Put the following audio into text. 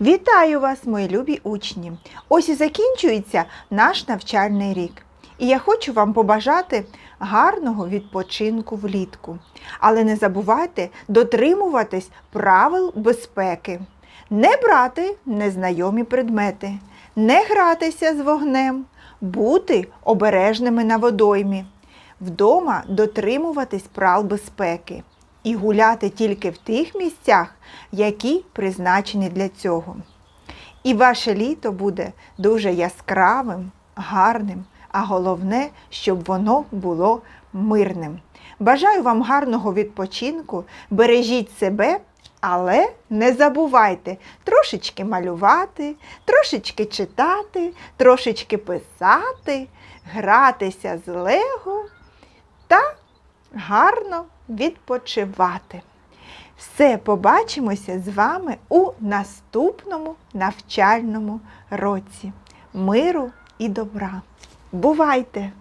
Вітаю вас, мої любі учні! Ось і закінчується наш навчальний рік. І я хочу вам побажати гарного відпочинку влітку. Але не забувайте дотримуватись правил безпеки, не брати незнайомі предмети, не гратися з вогнем, бути обережними на водоймі, вдома дотримуватись правил безпеки і гуляти тільки в тих місцях, які призначені для цього. І ваше літо буде дуже яскравим, гарним, а головне, щоб воно було мирним. Бажаю вам гарного відпочинку, бережіть себе, але не забувайте трошечки малювати, трошечки читати, трошечки писати, гратися з лего та гарно відпочивати. Все побачимося з вами у наступному навчальному році. Миру і добра. Бувайте!